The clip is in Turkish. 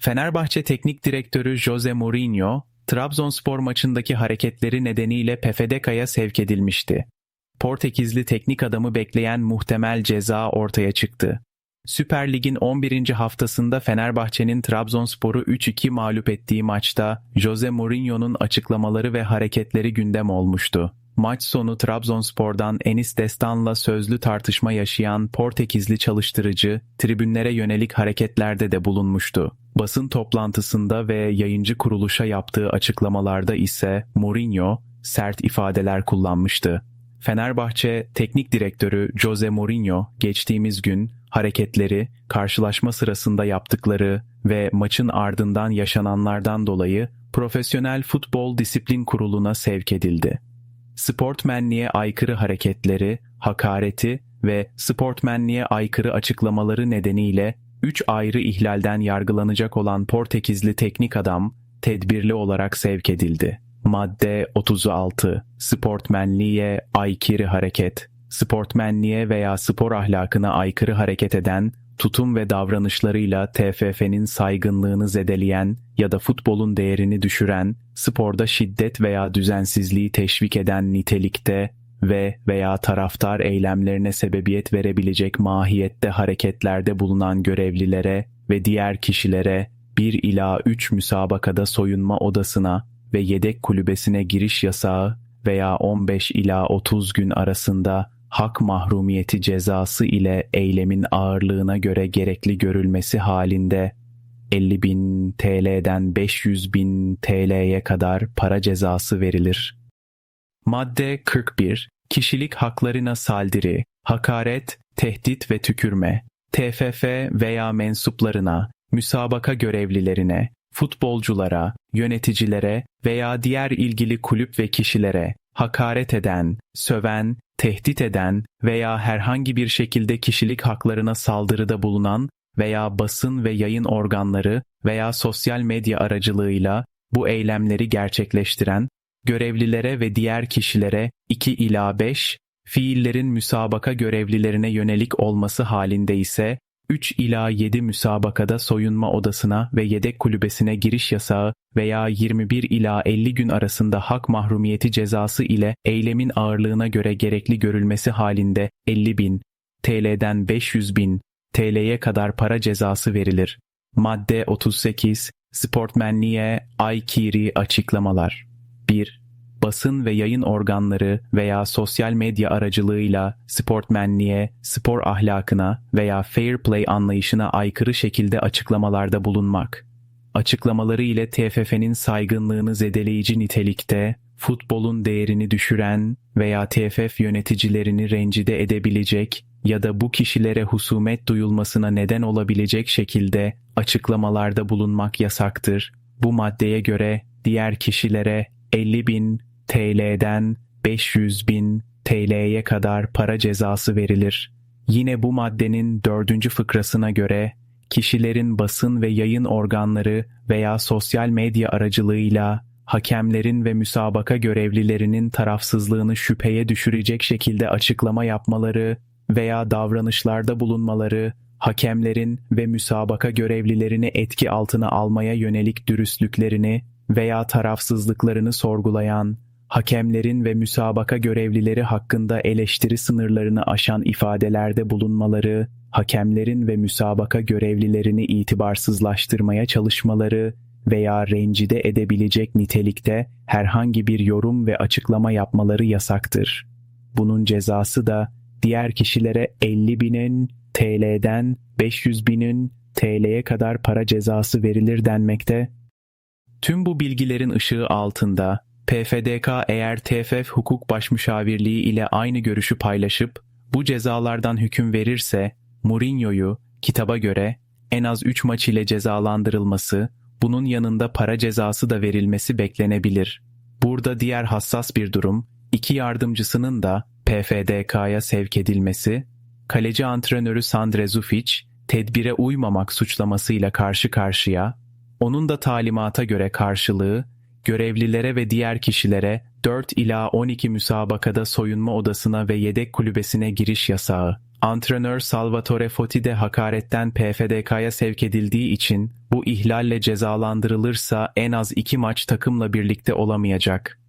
Fenerbahçe Teknik Direktörü Jose Mourinho, Trabzonspor maçındaki hareketleri nedeniyle PFDK'ya sevk edilmişti. Portekizli teknik adamı bekleyen muhtemel ceza ortaya çıktı. Süper Lig'in 11. haftasında Fenerbahçe'nin Trabzonspor'u 3-2 mağlup ettiği maçta Jose Mourinho'nun açıklamaları ve hareketleri gündem olmuştu. Maç sonu Trabzonspor'dan Enis Destan'la sözlü tartışma yaşayan Portekizli çalıştırıcı tribünlere yönelik hareketlerde de bulunmuştu. Basın toplantısında ve yayıncı kuruluşa yaptığı açıklamalarda ise Mourinho sert ifadeler kullanmıştı. Fenerbahçe Teknik Direktörü Jose Mourinho geçtiğimiz gün hareketleri, karşılaşma sırasında yaptıkları ve maçın ardından yaşananlardan dolayı Profesyonel Futbol Disiplin Kurulu'na sevk edildi. Sportmenliğe aykırı hareketleri, hakareti ve sportmenliğe aykırı açıklamaları nedeniyle 3 ayrı ihlalden yargılanacak olan Portekizli teknik adam tedbirli olarak sevk edildi. Madde 36 Sportmenliğe aykırı hareket Sportmenliğe veya spor ahlakına aykırı hareket eden, tutum ve davranışlarıyla TFF'nin saygınlığını zedeleyen ya da futbolun değerini düşüren, sporda şiddet veya düzensizliği teşvik eden nitelikte ve veya taraftar eylemlerine sebebiyet verebilecek mahiyette hareketlerde bulunan görevlilere ve diğer kişilere 1 ila 3 müsabakada soyunma odasına ve yedek kulübesine giriş yasağı veya 15 ila 30 gün arasında hak mahrumiyeti cezası ile eylemin ağırlığına göre gerekli görülmesi halinde 50 bin TL'den 500 bin TL'ye kadar para cezası verilir. Madde 41 Kişilik haklarına saldırı, hakaret, tehdit ve tükürme, TFF veya mensuplarına, müsabaka görevlilerine, futbolculara, yöneticilere veya diğer ilgili kulüp ve kişilere hakaret eden, söven, tehdit eden veya herhangi bir şekilde kişilik haklarına saldırıda bulunan veya basın ve yayın organları veya sosyal medya aracılığıyla bu eylemleri gerçekleştiren görevlilere ve diğer kişilere 2 ila 5, fiillerin müsabaka görevlilerine yönelik olması halinde ise 3 ila 7 müsabakada soyunma odasına ve yedek kulübesine giriş yasağı veya 21 ila 50 gün arasında hak mahrumiyeti cezası ile eylemin ağırlığına göre gerekli görülmesi halinde 50 bin TL'den 500 bin TL'ye kadar para cezası verilir. Madde 38 Sportmenliğe aykırı açıklamalar 1 basın ve yayın organları veya sosyal medya aracılığıyla sportmenliğe, spor ahlakına veya fair play anlayışına aykırı şekilde açıklamalarda bulunmak. Açıklamaları ile TFF'nin saygınlığını zedeleyici nitelikte, futbolun değerini düşüren veya TFF yöneticilerini rencide edebilecek ya da bu kişilere husumet duyulmasına neden olabilecek şekilde açıklamalarda bulunmak yasaktır. Bu maddeye göre diğer kişilere 50 bin TL'den 500 bin TL'ye kadar para cezası verilir. Yine bu maddenin dördüncü fıkrasına göre kişilerin basın ve yayın organları veya sosyal medya aracılığıyla hakemlerin ve müsabaka görevlilerinin tarafsızlığını şüpheye düşürecek şekilde açıklama yapmaları veya davranışlarda bulunmaları, hakemlerin ve müsabaka görevlilerini etki altına almaya yönelik dürüstlüklerini veya tarafsızlıklarını sorgulayan hakemlerin ve müsabaka görevlileri hakkında eleştiri sınırlarını aşan ifadelerde bulunmaları, hakemlerin ve müsabaka görevlilerini itibarsızlaştırmaya çalışmaları veya rencide edebilecek nitelikte herhangi bir yorum ve açıklama yapmaları yasaktır. Bunun cezası da diğer kişilere 50 binin TL'den 500 binin TL'ye kadar para cezası verilir denmekte. Tüm bu bilgilerin ışığı altında PFDK eğer TFF Hukuk Başmüşavirliği ile aynı görüşü paylaşıp bu cezalardan hüküm verirse Mourinho'yu kitaba göre en az 3 maç ile cezalandırılması, bunun yanında para cezası da verilmesi beklenebilir. Burada diğer hassas bir durum, iki yardımcısının da PFDK'ya sevk edilmesi, kaleci antrenörü Sandre Zufic, tedbire uymamak suçlamasıyla karşı karşıya, onun da talimata göre karşılığı görevlilere ve diğer kişilere 4 ila 12 müsabakada soyunma odasına ve yedek kulübesine giriş yasağı. Antrenör Salvatore Foti de hakaretten PFDK'ya sevk edildiği için bu ihlalle cezalandırılırsa en az iki maç takımla birlikte olamayacak.